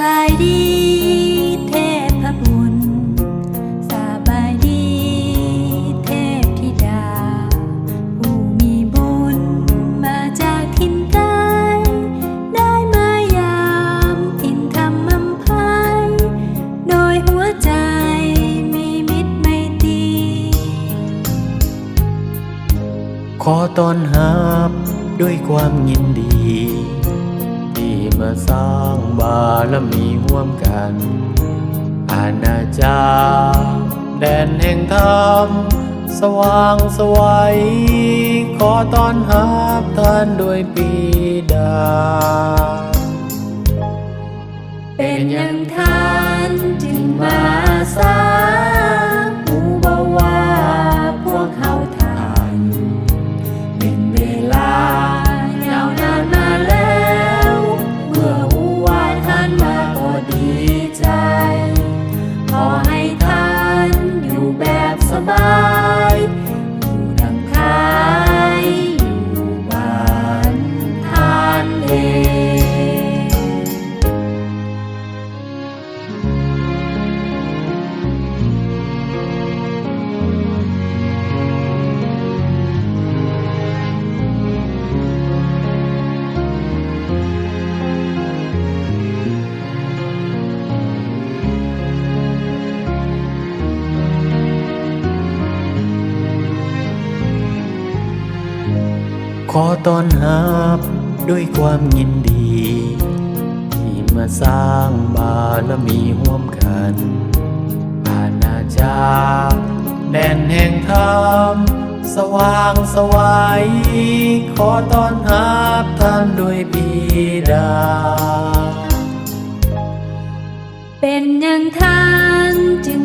บายดีเทพบุญสบายดีเทพธิดา ผู้มีบุญมาจากถิ่นไกลได้มายามถิ่นธรรมอำไพยโดยหัวใจมีมิตรไมตรีขอต้อนรับด้วยความยินดี สร้างบารมีห่วมกันอาณาจักรแดนแห่งธรรมสว่างสวัยขอต้อนรับท่านด้วยปีดา เป็นอย่างท่านจึงมา ขอต้อนรับด้วยความยินดี ที่มาสร้างบารมีร่วมกันอาณาจักรแดนแห่งธรรมสว่างสวัยขอต้อนรับท่านด้วยบิดา เป็นอย่างท่านจึง